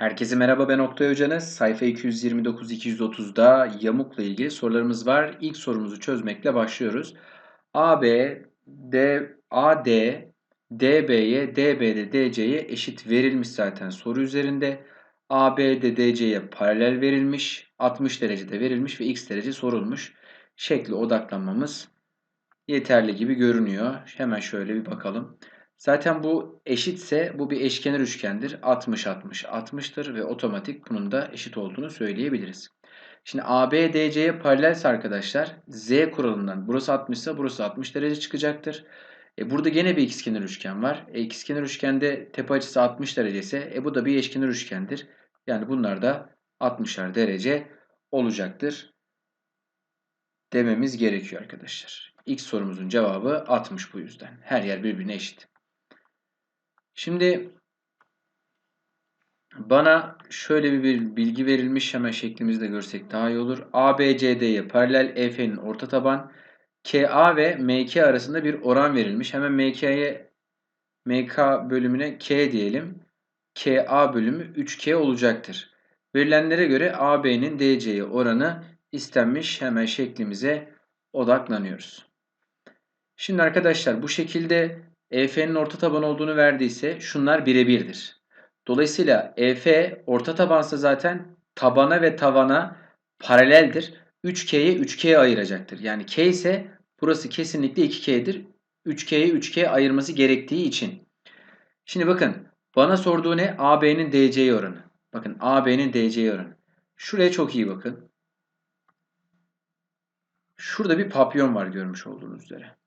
Herkese merhaba ben Oktay Hocanız. Sayfa 229-230'da yamukla ilgili sorularımız var. İlk sorumuzu çözmekle başlıyoruz. AB, D, AD, DB'ye, DB'de DC'ye eşit verilmiş zaten soru üzerinde. AB de DC'ye paralel verilmiş, 60 derecede verilmiş ve x derece sorulmuş. Şekli odaklanmamız yeterli gibi görünüyor. Hemen şöyle bir bakalım. Zaten bu eşitse bu bir eşkenar üçgendir. 60 60 60'tır ve otomatik bunun da eşit olduğunu söyleyebiliriz. Şimdi AB DC'ye paralelse arkadaşlar Z kuralından burası 60 ise burası 60 derece çıkacaktır. E burada gene bir ikizkenar üçgen var. E ikizkenar üçgende tepe açısı 60 derece ise e bu da bir eşkenar üçgendir. Yani bunlar da 60'ar derece olacaktır dememiz gerekiyor arkadaşlar. İlk sorumuzun cevabı 60 bu yüzden. Her yer birbirine eşit. Şimdi bana şöyle bir bilgi verilmiş hemen şeklimizde görsek daha iyi olur. ABCD'ye paralel EF'nin orta taban KA ve MK arasında bir oran verilmiş. Hemen MK'ye MK bölümüne K diyelim. KA bölümü 3K olacaktır. Verilenlere göre AB'nin DC'ye oranı istenmiş. Hemen şeklimize odaklanıyoruz. Şimdi arkadaşlar bu şekilde EF'nin orta taban olduğunu verdiyse şunlar birebirdir. Dolayısıyla EF orta tabansa zaten tabana ve tavana paraleldir. 3K'ye 3K ayıracaktır. Yani K ise burası kesinlikle 2K'dir. 3K'ye 3K ayırması gerektiği için. Şimdi bakın bana sorduğu ne? AB'nin DC'ye oranı. Bakın AB'nin DC'ye oranı. Şuraya çok iyi bakın. Şurada bir papyon var görmüş olduğunuz üzere.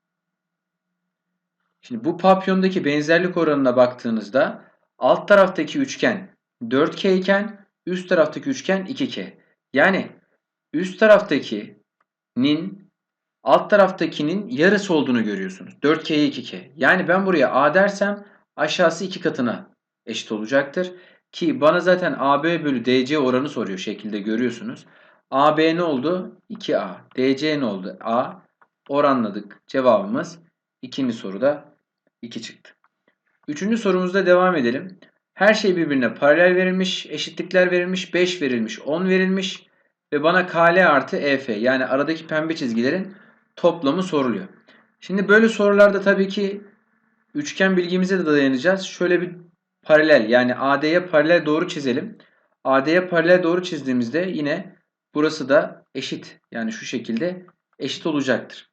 Şimdi bu papyondaki benzerlik oranına baktığınızda alt taraftaki üçgen 4K iken üst taraftaki üçgen 2K. Yani üst taraftakinin alt taraftakinin yarısı olduğunu görüyorsunuz. 4K'ye 2K. Yani ben buraya A dersem aşağısı 2 katına eşit olacaktır. Ki bana zaten AB bölü DC oranı soruyor şekilde görüyorsunuz. AB ne oldu? 2A. DC ne oldu? A. Oranladık. Cevabımız ikinci soruda 2 çıktı. Üçüncü sorumuzda devam edelim. Her şey birbirine paralel verilmiş, eşitlikler verilmiş, 5 verilmiş, 10 verilmiş ve bana KL artı EF yani aradaki pembe çizgilerin toplamı soruluyor. Şimdi böyle sorularda tabii ki üçgen bilgimize de dayanacağız. Şöyle bir paralel yani AD'ye paralel doğru çizelim. AD'ye paralel doğru çizdiğimizde yine burası da eşit. Yani şu şekilde eşit olacaktır.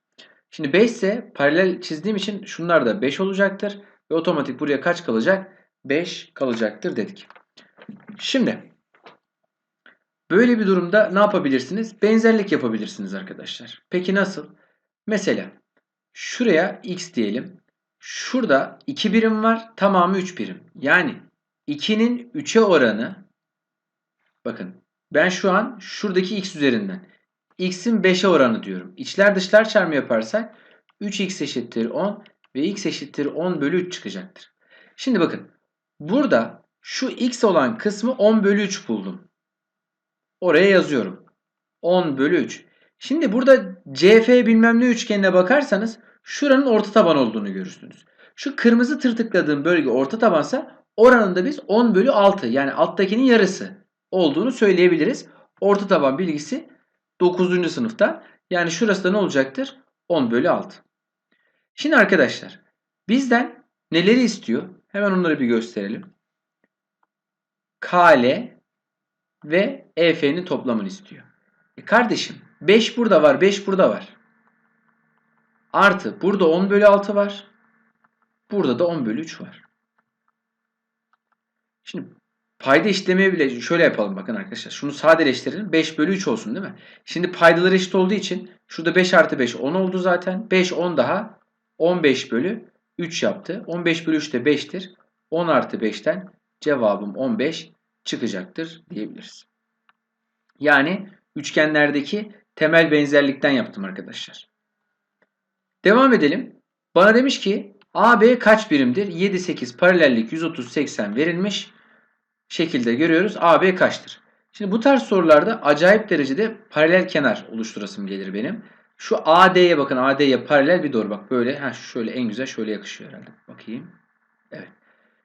Şimdi 5 ise paralel çizdiğim için şunlar da 5 olacaktır. Ve otomatik buraya kaç kalacak? 5 kalacaktır dedik. Şimdi böyle bir durumda ne yapabilirsiniz? Benzerlik yapabilirsiniz arkadaşlar. Peki nasıl? Mesela şuraya x diyelim. Şurada 2 birim var. Tamamı 3 birim. Yani 2'nin 3'e oranı bakın ben şu an şuradaki x üzerinden x'in 5'e oranı diyorum. İçler dışlar çarpımı yaparsak 3x eşittir 10 ve x eşittir 10 bölü 3 çıkacaktır. Şimdi bakın burada şu x olan kısmı 10 bölü 3 buldum. Oraya yazıyorum. 10 bölü 3. Şimdi burada CF bilmem ne üçgenine bakarsanız şuranın orta taban olduğunu görürsünüz. Şu kırmızı tırtıkladığım bölge orta tabansa oranında biz 10 bölü 6 yani alttakinin yarısı olduğunu söyleyebiliriz. Orta taban bilgisi 9. sınıfta. Yani şurası da ne olacaktır? 10 bölü 6. Şimdi arkadaşlar bizden neleri istiyor? Hemen onları bir gösterelim. KL ve EF'nin toplamını istiyor. E kardeşim 5 burada var 5 burada var. Artı burada 10 bölü 6 var. Burada da 10 bölü 3 var. Şimdi Payda işlemeye bile şöyle yapalım bakın arkadaşlar. Şunu sadeleştirelim. 5 bölü 3 olsun değil mi? Şimdi paydalar eşit olduğu için şurada 5 artı 5 10 oldu zaten. 5 10 daha 15 bölü 3 yaptı. 15 bölü 3 de 5'tir. 10 artı 5'ten cevabım 15 çıkacaktır diyebiliriz. Yani üçgenlerdeki temel benzerlikten yaptım arkadaşlar. Devam edelim. Bana demiş ki AB kaç birimdir? 7, 8 paralellik 130, 80 verilmiş şekilde görüyoruz. AB kaçtır? Şimdi bu tarz sorularda acayip derecede paralel kenar oluşturasım gelir benim. Şu AD'ye bakın. AD'ye paralel bir doğru. Bak böyle. Ha şöyle en güzel şöyle yakışıyor herhalde. Bakayım. Evet.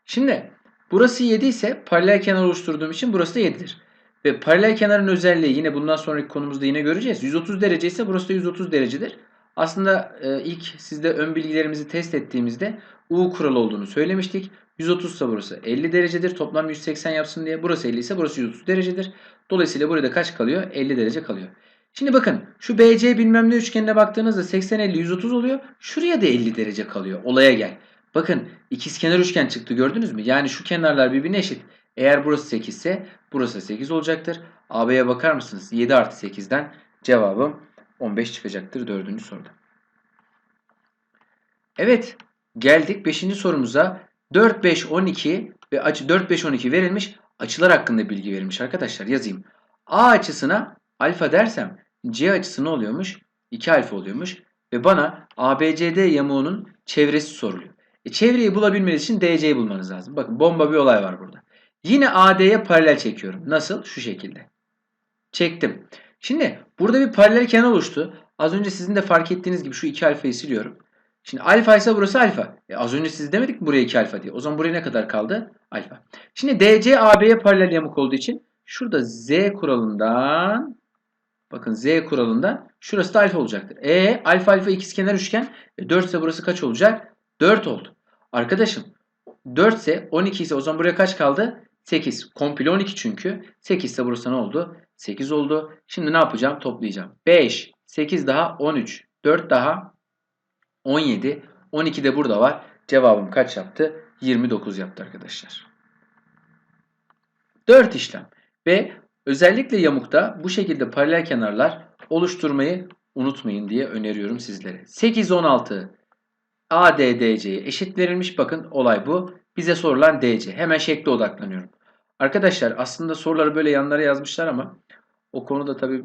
Şimdi Burası 7 ise paralel kenar oluşturduğum için burası da 7'dir. Ve paralel kenarın özelliği yine bundan sonraki konumuzda yine göreceğiz. 130 derece ise burası da 130 derecedir. Aslında e, ilk sizde ön bilgilerimizi test ettiğimizde U kuralı olduğunu söylemiştik. 130 ise burası 50 derecedir. Toplam 180 yapsın diye. Burası 50 ise burası 130 derecedir. Dolayısıyla burada kaç kalıyor? 50 derece kalıyor. Şimdi bakın şu BC bilmem ne üçgenine baktığınızda 80 50 130 oluyor. Şuraya da 50 derece kalıyor. Olaya gel. Bakın ikizkenar üçgen çıktı gördünüz mü? Yani şu kenarlar birbirine eşit. Eğer burası 8 ise burası 8 olacaktır. AB'ye bakar mısınız? 7 artı 8'den cevabım 15 çıkacaktır dördüncü soruda. Evet geldik 5. sorumuza. 4, 5, 12 ve açı 4, 5, 12 verilmiş. Açılar hakkında bilgi verilmiş arkadaşlar yazayım. A açısına alfa dersem C açısı ne oluyormuş? 2 alfa oluyormuş. Ve bana ABCD yamuğunun çevresi soruluyor. E, çevreyi bulabilmeniz için DC'yi bulmanız lazım. Bakın bomba bir olay var burada. Yine AD'ye paralel çekiyorum. Nasıl? Şu şekilde. Çektim. Şimdi burada bir paralel kenar oluştu. Az önce sizin de fark ettiğiniz gibi şu 2 alfayı siliyorum. Şimdi alfa ise burası alfa. E az önce siz demedik mi buraya 2 alfa diye. O zaman buraya ne kadar kaldı? Alfa. Şimdi DC AB'ye paralel yamuk olduğu için şurada Z kuralından bakın Z kuralından şurası da alfa olacaktır. E alfa alfa ikizkenar üçgen. E, 4 ise burası kaç olacak? 4 oldu. Arkadaşım 4 ise 12 ise o zaman buraya kaç kaldı? 8. Komple 12 çünkü. 8 ise burası ne oldu? 8 oldu. Şimdi ne yapacağım? Toplayacağım. 5, 8 daha 13, 4 daha 17, 12 de burada var. Cevabım kaç yaptı? 29 yaptı arkadaşlar. 4 işlem. Ve özellikle yamukta bu şekilde paralel kenarlar oluşturmayı unutmayın diye öneriyorum sizlere. 8, 16 ADDC'ye eşit verilmiş. Bakın olay bu. Bize sorulan DC. Hemen şekle odaklanıyorum. Arkadaşlar aslında soruları böyle yanlara yazmışlar ama o konuda tabii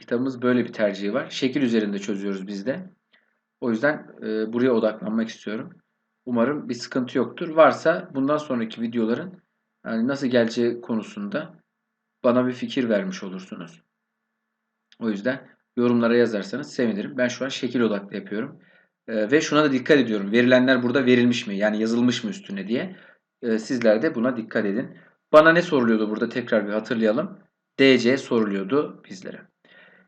kitabımız böyle bir tercihi var. Şekil üzerinde çözüyoruz biz de. O yüzden e, buraya odaklanmak istiyorum. Umarım bir sıkıntı yoktur. Varsa bundan sonraki videoların yani nasıl geleceği konusunda bana bir fikir vermiş olursunuz. O yüzden yorumlara yazarsanız sevinirim. Ben şu an şekil odaklı yapıyorum. E, ve şuna da dikkat ediyorum. Verilenler burada verilmiş mi? Yani yazılmış mı üstüne diye. E, sizler de buna dikkat edin. Bana ne soruluyordu burada tekrar bir hatırlayalım. DC soruluyordu bizlere.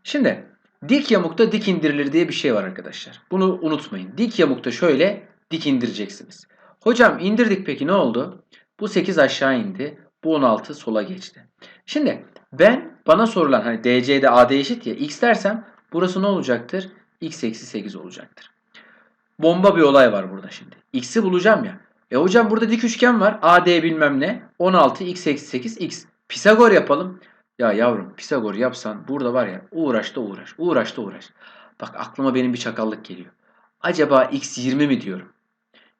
Şimdi dik yamukta dik indirilir diye bir şey var arkadaşlar. Bunu unutmayın. Dik yamukta şöyle dik indireceksiniz. Hocam indirdik peki ne oldu? Bu 8 aşağı indi. Bu 16 sola geçti. Şimdi ben bana sorulan hani DC'de AD eşit ya x dersem burası ne olacaktır? x eksi 8 olacaktır. Bomba bir olay var burada şimdi. X'i bulacağım ya. E hocam burada dik üçgen var. AD bilmem ne. 16 x eksi 8 x. Pisagor yapalım. Ya yavrum Pisagor yapsan burada var ya uğraş da uğraş. Uğraş da uğraş. Bak aklıma benim bir çakallık geliyor. Acaba x 20 mi diyorum.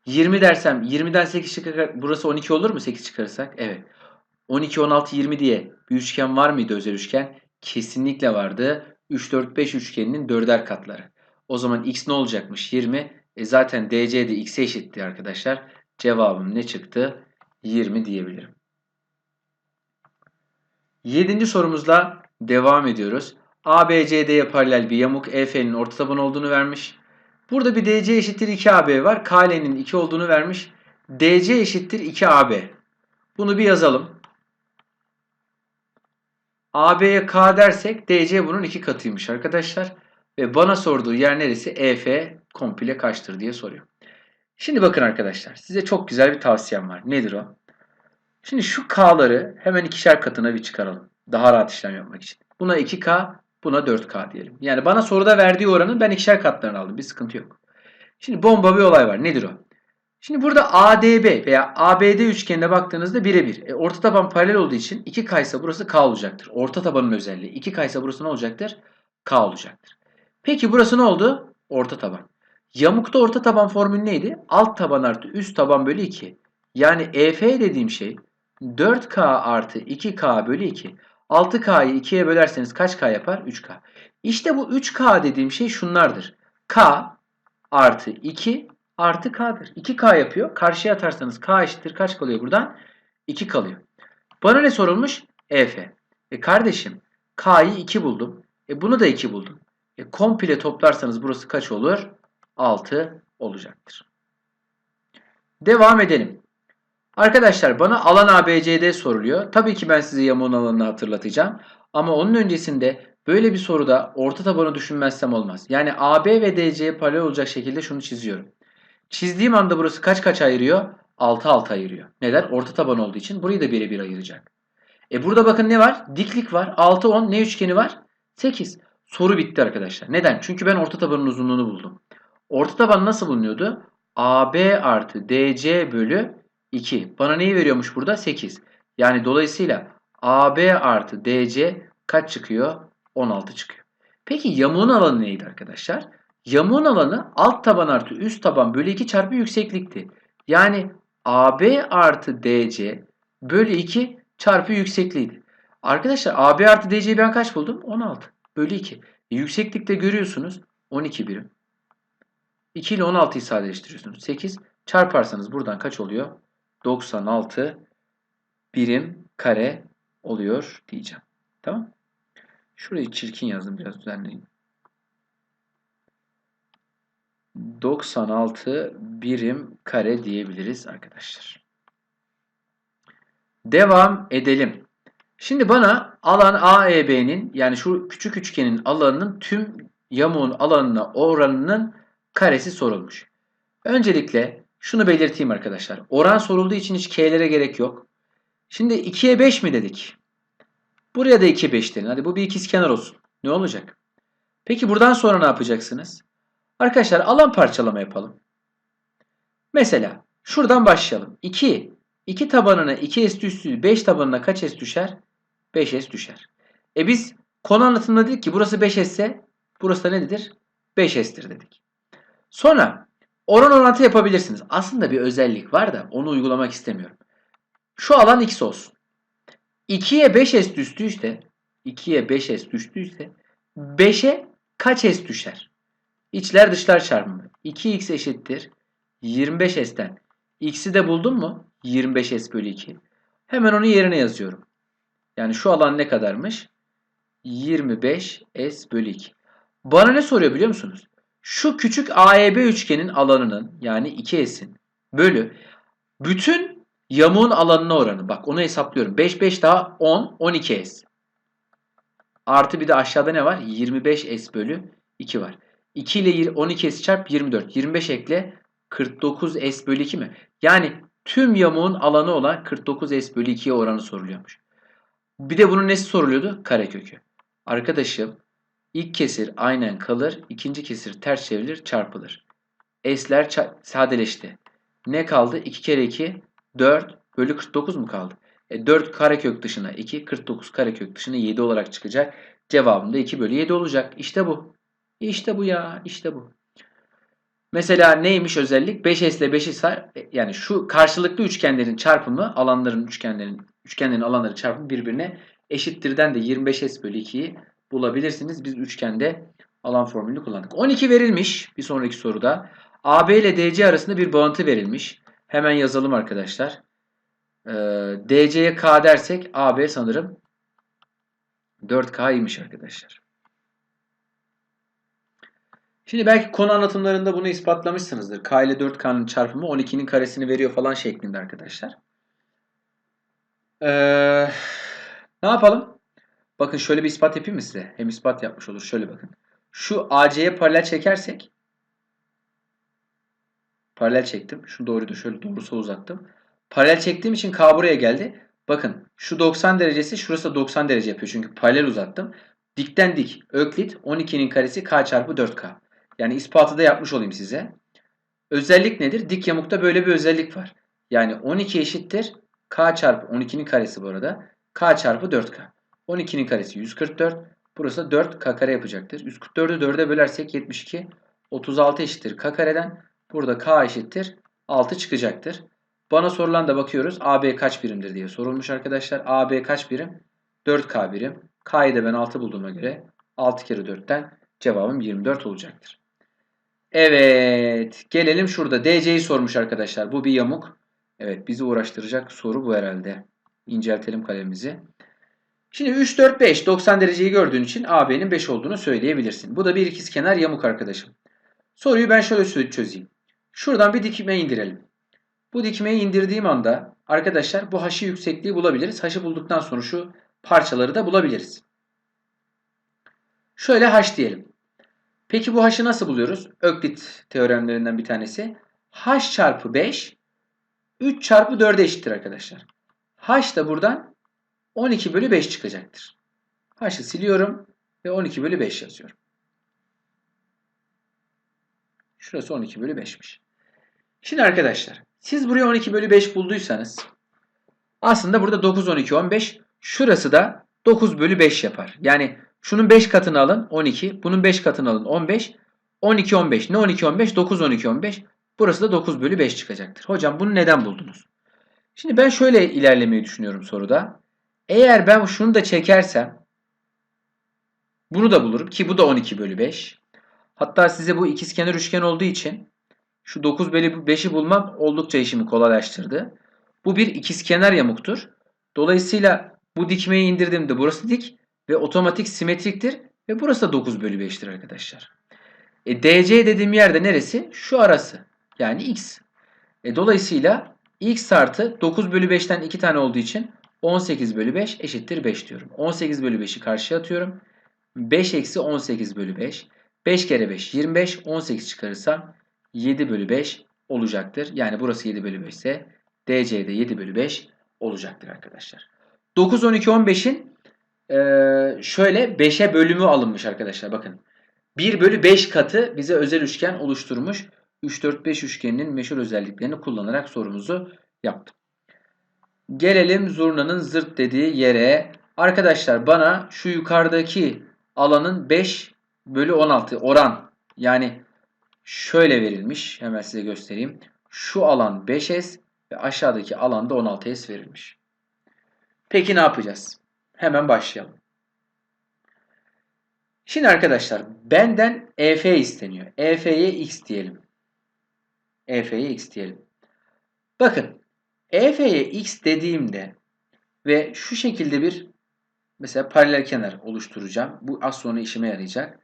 20 dersem 20'den 8 çıkar burası 12 olur mu 8 çıkarırsak? Evet. 12 16 20 diye bir üçgen var mıydı özel üçgen? Kesinlikle vardı. 3 4 5 üçgeninin dörder katları. O zaman x ne olacakmış? 20. E zaten DC de x'e eşitti arkadaşlar. Cevabım ne çıktı? 20 diyebilirim. Yedinci sorumuzla devam ediyoruz. ABCD'ye paralel bir yamuk EF'nin orta taban olduğunu vermiş. Burada bir DC eşittir 2AB var. KL'nin 2 olduğunu vermiş. DC eşittir 2AB. Bunu bir yazalım. AB'ye K dersek DC bunun 2 katıymış arkadaşlar. Ve bana sorduğu yer neresi? EF komple kaçtır diye soruyor. Şimdi bakın arkadaşlar size çok güzel bir tavsiyem var. Nedir o? Şimdi şu K'ları hemen ikişer katına bir çıkaralım. Daha rahat işlem yapmak için. Buna 2K, buna 4K diyelim. Yani bana soruda verdiği oranın ben ikişer katlarını aldım. Bir sıkıntı yok. Şimdi bomba bir olay var. Nedir o? Şimdi burada ADB veya ABD üçgenine baktığınızda birebir. E, orta taban paralel olduğu için 2K ise burası K olacaktır. Orta tabanın özelliği. 2K ise burası ne olacaktır? K olacaktır. Peki burası ne oldu? Orta taban. Yamukta orta taban formülü neydi? Alt taban artı üst taban bölü 2. Yani EF dediğim şey 4K artı 2K bölü 2. 6K'yı 2'ye bölerseniz kaç K yapar? 3K. İşte bu 3K dediğim şey şunlardır. K artı 2 artı K'dır. 2K yapıyor. Karşıya atarsanız K eşittir. Kaç kalıyor buradan? 2 kalıyor. Bana ne sorulmuş? EF. E kardeşim K'yı 2 buldum. E bunu da 2 buldum. E komple toplarsanız burası kaç olur? 6 olacaktır. Devam edelim. Arkadaşlar bana alan ABCD soruluyor. Tabii ki ben size yamuğun alanını hatırlatacağım. Ama onun öncesinde böyle bir soruda orta tabanı düşünmezsem olmaz. Yani AB ve DC'ye paralel olacak şekilde şunu çiziyorum. Çizdiğim anda burası kaç kaç ayırıyor? 6 6 ayırıyor. Neden? Orta taban olduğu için burayı da birebir ayıracak. E burada bakın ne var? Diklik var. 6 10 ne üçgeni var? 8. Soru bitti arkadaşlar. Neden? Çünkü ben orta tabanın uzunluğunu buldum. Orta taban nasıl bulunuyordu? AB artı DC bölü 2. Bana neyi veriyormuş burada? 8. Yani dolayısıyla AB artı DC kaç çıkıyor? 16 çıkıyor. Peki yamuğun alanı neydi arkadaşlar? Yamuğun alanı alt taban artı üst taban bölü 2 çarpı yükseklikti. Yani AB artı DC bölü 2 çarpı yüksekliğiydi. Arkadaşlar AB artı DC'yi ben kaç buldum? 16 bölü 2. E, yükseklikte görüyorsunuz 12 birim. 2 ile 16'yı sadeleştiriyorsunuz. 8 çarparsanız buradan kaç oluyor? 96 birim kare oluyor diyeceğim. Tamam. Şurayı çirkin yazdım biraz düzenleyin. 96 birim kare diyebiliriz arkadaşlar. Devam edelim. Şimdi bana alan AEB'nin yani şu küçük üçgenin alanının tüm yamuğun alanına oranının karesi sorulmuş. Öncelikle şunu belirteyim arkadaşlar. Oran sorulduğu için hiç K'lere gerek yok. Şimdi 2'ye 5 mi dedik? Buraya da 2'ye 5 denin. Hadi bu bir ikizkenar olsun. Ne olacak? Peki buradan sonra ne yapacaksınız? Arkadaşlar alan parçalama yapalım. Mesela şuradan başlayalım. 2. 2 tabanına 2S üstü 5 tabanına kaç S düşer? 5S düşer. E biz konu anlatımında dedik ki burası 5S ise burası da nedir? 5S'tir dedik. Sonra oran orantı yapabilirsiniz. Aslında bir özellik var da onu uygulamak istemiyorum. Şu alan X olsun. 2'ye 5S düştüyse 2'ye 5S düştüyse 5'e kaç S düşer? İçler dışlar çarpımı. 2x eşittir 25s'ten. X'i de buldum mu? 25s bölü 2. Hemen onu yerine yazıyorum. Yani şu alan ne kadarmış? 25s bölü 2. Bana ne soruyor biliyor musunuz? Şu küçük AEB üçgenin alanının yani 2s'in bölü bütün yamuğun alanına oranı. Bak onu hesaplıyorum. 5 5 daha 10 12s. Artı bir de aşağıda ne var? 25s bölü 2 var. 2 ile 12s çarp 24. 25 ekle 49s bölü 2 mi? Yani tüm yamuğun alanı olan 49s bölü 2'ye oranı soruluyormuş. Bir de bunun nesi soruluyordu? Karekökü. Arkadaşım ilk kesir aynen kalır. ikinci kesir ters çevrilir çarpılır. S'ler sadeleşti. Ne kaldı? 2 kere 2 4 bölü 49 mu kaldı? E 4 karekök dışına 2 49 karekök dışına 7 olarak çıkacak. Cevabım da 2 bölü 7 olacak. İşte bu. İşte bu ya. işte bu. Mesela neymiş özellik? 5S ile 5'i yani şu karşılıklı üçgenlerin çarpımı alanların üçgenlerin üçgenlerin alanları çarpımı birbirine eşittirden de 25S bölü 2'yi bulabilirsiniz. Biz üçgende alan formülünü kullandık. 12 verilmiş bir sonraki soruda. AB ile DC arasında bir bağıntı verilmiş. Hemen yazalım arkadaşlar. Ee, DC'ye K dersek AB sanırım 4K'ymış arkadaşlar. Şimdi belki konu anlatımlarında bunu ispatlamışsınızdır. K ile 4K'nın çarpımı 12'nin karesini veriyor falan şeklinde arkadaşlar. Ee, ne yapalım? Bakın şöyle bir ispat yapayım mı size? Hem ispat yapmış olur. Şöyle bakın. Şu AC'ye paralel çekersek paralel çektim. Şu doğruydu. Şöyle doğrusu uzattım. Paralel çektiğim için K buraya geldi. Bakın şu 90 derecesi şurası da 90 derece yapıyor. Çünkü paralel uzattım. Dikten dik. Öklit 12'nin karesi K çarpı 4K. Yani ispatı da yapmış olayım size. Özellik nedir? Dik yamukta böyle bir özellik var. Yani 12 eşittir k çarpı 12'nin karesi bu arada. k çarpı 4k. 12'nin karesi 144. Burası 4 k kare yapacaktır. 144'ü 4'e bölersek 72. 36 eşittir k kareden. Burada k eşittir 6 çıkacaktır. Bana sorulan da bakıyoruz. AB kaç birimdir diye sorulmuş arkadaşlar. AB kaç birim? 4K birim. K'yı da ben 6 bulduğuma göre 6 kere 4'ten cevabım 24 olacaktır. Evet. Gelelim şurada. DC'yi sormuş arkadaşlar. Bu bir yamuk. Evet bizi uğraştıracak soru bu herhalde. İnceltelim kalemimizi. Şimdi 3, 4, 5 90 dereceyi gördüğün için AB'nin 5 olduğunu söyleyebilirsin. Bu da bir ikizkenar yamuk arkadaşım. Soruyu ben şöyle çözeyim. Şuradan bir dikme indirelim. Bu dikmeyi indirdiğim anda arkadaşlar bu haşı yüksekliği bulabiliriz. Haşı bulduktan sonra şu parçaları da bulabiliriz. Şöyle h diyelim. Peki bu h'ı nasıl buluyoruz? Öklit teoremlerinden bir tanesi. h çarpı 5 3 çarpı 4'e eşittir arkadaşlar. h da buradan 12 bölü 5 çıkacaktır. h'ı siliyorum ve 12 bölü 5 yazıyorum. Şurası 12 bölü 5'miş. Şimdi arkadaşlar siz buraya 12 bölü 5 bulduysanız aslında burada 9, 12, 15 şurası da 9 bölü 5 yapar. Yani şunun 5 katını alın 12. Bunun 5 katını alın 15. 12, 15. Ne 12, 15? 9, 12, 15. Burası da 9 bölü 5 çıkacaktır. Hocam bunu neden buldunuz? Şimdi ben şöyle ilerlemeyi düşünüyorum soruda. Eğer ben şunu da çekersem bunu da bulurum ki bu da 12 bölü 5. Hatta size bu ikizkenar üçgen olduğu için şu 9 bölü 5'i bulmam oldukça işimi kolaylaştırdı. Bu bir ikizkenar yamuktur. Dolayısıyla bu dikmeyi indirdiğimde burası dik ve otomatik simetriktir ve burası da 9 bölü 5'tir arkadaşlar. E, DC dediğim yerde neresi? Şu arası. Yani x. E, dolayısıyla x artı 9 bölü 5'ten 2 tane olduğu için 18 bölü 5 eşittir 5 diyorum. 18 bölü 5'i karşıya atıyorum. 5 eksi 18 bölü 5. 5 kere 5 25. 18 çıkarırsam 7 bölü 5 olacaktır. Yani burası 7 bölü 5 ise DC'de 7 bölü 5 olacaktır arkadaşlar. 9, 12, 15'in ee, şöyle 5'e bölümü alınmış arkadaşlar bakın. 1 bölü 5 katı bize özel üçgen oluşturmuş. 3, 4, 5 üçgeninin meşhur özelliklerini kullanarak sorumuzu yaptım. Gelelim zurnanın zırt dediği yere. Arkadaşlar bana şu yukarıdaki alanın 5 bölü 16 oran yani şöyle verilmiş. Hemen size göstereyim. Şu alan 5S ve aşağıdaki alanda 16S verilmiş. Peki ne yapacağız? Hemen başlayalım. Şimdi arkadaşlar benden EF isteniyor. EF'ye x diyelim. EF'ye x diyelim. Bakın EF'ye x dediğimde ve şu şekilde bir mesela paralel kenar oluşturacağım. Bu az sonra işime yarayacak.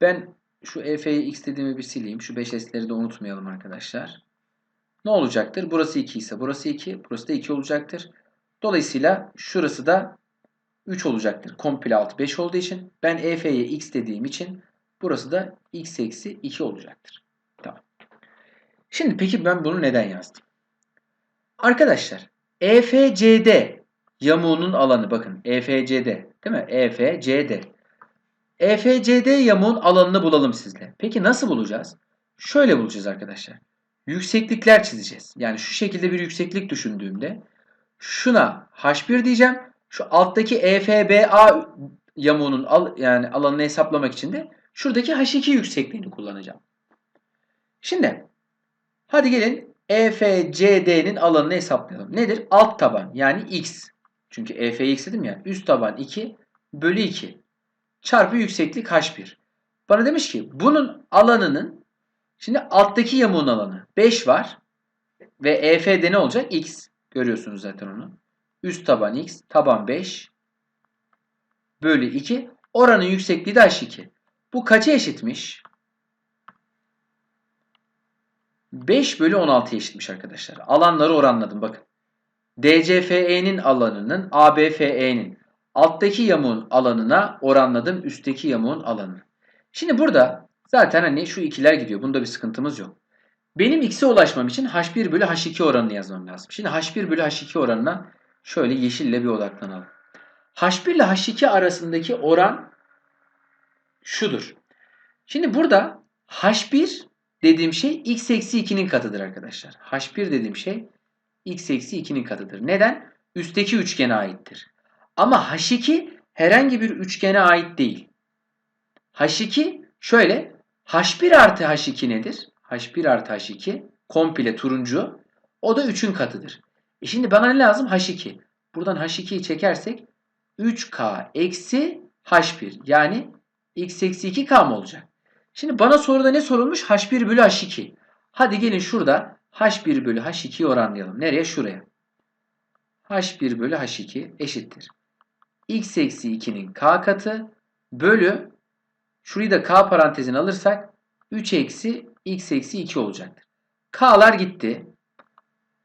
Ben şu EF'ye x dediğimi bir sileyim. Şu 5s'leri de unutmayalım arkadaşlar. Ne olacaktır? Burası 2 ise burası 2. Burası da 2 olacaktır. Dolayısıyla şurası da 3 olacaktır. Komple altı 5 olduğu için. Ben EF'ye x dediğim için burası da x eksi 2 olacaktır. Tamam. Şimdi peki ben bunu neden yazdım? Arkadaşlar EFCD yamuğunun alanı bakın EFCD değil mi? EFCD. EFCD yamuğun alanını bulalım sizle. Peki nasıl bulacağız? Şöyle bulacağız arkadaşlar. Yükseklikler çizeceğiz. Yani şu şekilde bir yükseklik düşündüğümde şuna H1 diyeceğim. Şu alttaki EFBA yamuğunun al, yani alanını hesaplamak için de şuradaki H2 yüksekliğini kullanacağım. Şimdi hadi gelin EFCD'nin alanını hesaplayalım. Nedir? Alt taban yani x. Çünkü EFX dedim ya. Üst taban 2 bölü 2 çarpı yükseklik H1. Bana demiş ki bunun alanının şimdi alttaki yamuğun alanı 5 var ve EFD ne olacak? X. Görüyorsunuz zaten onu. Üst taban x, taban 5 bölü 2. Oranın yüksekliği de h2. Bu kaça eşitmiş? 5 bölü 16'ya eşitmiş arkadaşlar. Alanları oranladım bakın. DCFE'nin alanının ABFE'nin alttaki yamuğun alanına oranladım üstteki yamuğun alanını. Şimdi burada zaten hani şu ikiler gidiyor. Bunda bir sıkıntımız yok. Benim x'e ulaşmam için h1 bölü h2 oranını yazmam lazım. Şimdi h1 bölü h2 oranına Şöyle yeşille bir odaklanalım. H1 ile H2 arasındaki oran şudur. Şimdi burada H1 dediğim şey x eksi 2'nin katıdır arkadaşlar. H1 dediğim şey x eksi 2'nin katıdır. Neden? Üstteki üçgene aittir. Ama H2 herhangi bir üçgene ait değil. H2 şöyle H1 artı H2 nedir? H1 artı H2 komple turuncu. O da 3'ün katıdır. E şimdi bana ne lazım? H2. Buradan H2'yi çekersek 3K eksi H1. Yani x eksi 2K mı olacak? Şimdi bana soruda ne sorulmuş? H1 bölü H2. Hadi gelin şurada H1 bölü H2'yi oranlayalım. Nereye? Şuraya. H1 bölü H2 eşittir. x eksi 2'nin K katı bölü şurayı da K parantezine alırsak 3 eksi x eksi 2 olacaktır. K'lar gitti.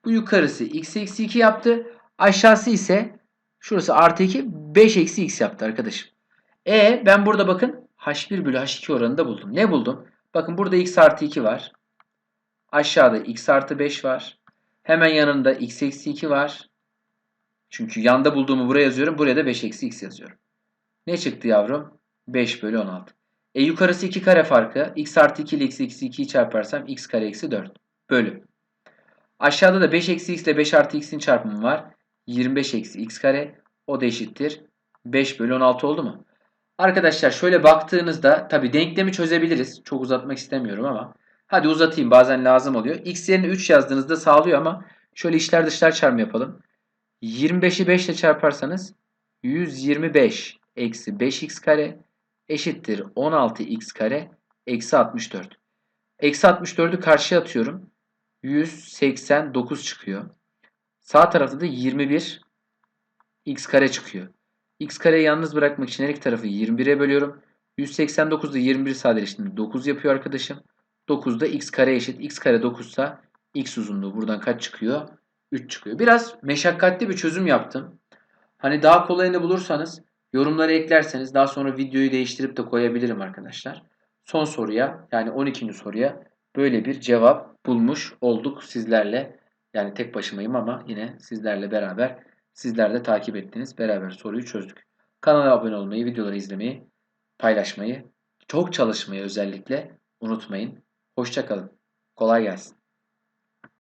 Bu yukarısı x eksi 2 yaptı. Aşağısı ise şurası artı 2 5 eksi x yaptı arkadaşım. E ben burada bakın h1 bölü h2 oranında buldum. Ne buldum? Bakın burada x artı 2 var. Aşağıda x artı 5 var. Hemen yanında x eksi 2 var. Çünkü yanda bulduğumu buraya yazıyorum. Buraya da 5 eksi x yazıyorum. Ne çıktı yavrum? 5 bölü 16. E yukarısı 2 kare farkı. x artı 2 ile x eksi 2'yi çarparsam x kare eksi 4 bölü. Aşağıda da 5 eksi x ile 5 artı x'in çarpımı var. 25 eksi x kare. O da eşittir. 5 bölü 16 oldu mu? Arkadaşlar şöyle baktığınızda tabi denklemi çözebiliriz. Çok uzatmak istemiyorum ama. Hadi uzatayım bazen lazım oluyor. X yerine 3 yazdığınızda sağlıyor ama şöyle içler dışlar çarpımı yapalım. 25'i 5 ile çarparsanız 125 eksi 5x kare eşittir 16x kare eksi 64. Eksi 64'ü karşıya atıyorum. 189 çıkıyor. Sağ tarafta da 21 x kare çıkıyor. X kareyi yalnız bırakmak için her iki tarafı 21'e bölüyorum. 189'da 21 sadeleştiğinde 9 yapıyor arkadaşım. 9 da x kare eşit. x kare 9 ise x uzunluğu buradan kaç çıkıyor? 3 çıkıyor. Biraz meşakkatli bir çözüm yaptım. Hani daha kolayını bulursanız yorumlara eklerseniz daha sonra videoyu değiştirip de koyabilirim arkadaşlar. Son soruya yani 12. soruya böyle bir cevap bulmuş olduk sizlerle. Yani tek başımayım ama yine sizlerle beraber sizler de takip ettiniz. Beraber soruyu çözdük. Kanala abone olmayı, videoları izlemeyi, paylaşmayı, çok çalışmayı özellikle unutmayın. Hoşçakalın. Kolay gelsin.